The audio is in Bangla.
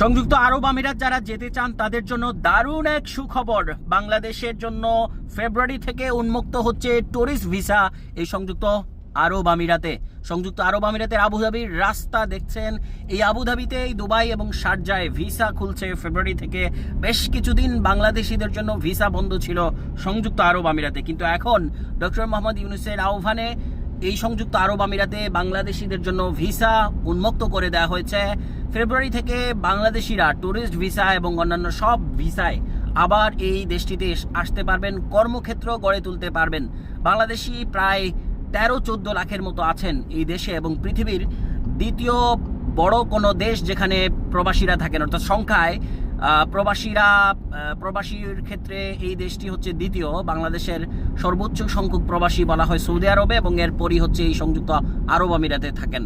সংযুক্ত আরব আমিরাত যারা যেতে চান, তাদের জন্য দারুণ এক সুখবর। বাংলাদেশের জন্য ফেব্রুয়ারি থেকে উন্মুক্ত হচ্ছে ট্যুরিস্ট ভিসা এই সংযুক্ত আরব আমিরাতে। সংযুক্ত আরব আমিরাতের আবুধাবির রাস্তা দেখছেন। এই আবুধাবিতে দুবাই এবং শারজায় ভিসা খুলছে ফেব্রুয়ারি থেকে। বেশ কিছুদিন বাংলাদেশিদের জন্য ভিসা বন্ধ ছিল সংযুক্ত আরব আমিরাতে। কিন্তু এখন ডক্টর মোহাম্মদ ইউনুসের আহ্বানে এই সংযুক্ত আরব আমিরাতে বাংলাদেশিদের জন্য ভিসা উন্মুক্ত করে দেওয়া হয়েছে। ফেব্রুয়ারি থেকে বাংলাদেশিরা ট্যুরিস্ট ভিসা এবং অন্যান্য সব ভিসায় আবার এই দেশটিতে আসতে পারবেন, কর্মক্ষেত্র গড়ে তুলতে পারবেন। বাংলাদেশি প্রায় তেরো চোদ্দ লাখের মতো আছেন এই দেশে এবং পৃথিবীর দ্বিতীয় বড় কোনো দেশ যেখানে প্রবাসীরা থাকেন। অর্থাৎ সংখ্যায় প্রবাসীরা প্রবাসীর ক্ষেত্রে এই দেশটি হচ্ছে দ্বিতীয়। বাংলাদেশের সর্বোচ্চ সংখ্যক প্রবাসী বলা হয় সৌদি আরবে এবং এরপরই হচ্ছে এই সংযুক্ত আরব আমিরাতে থাকেন।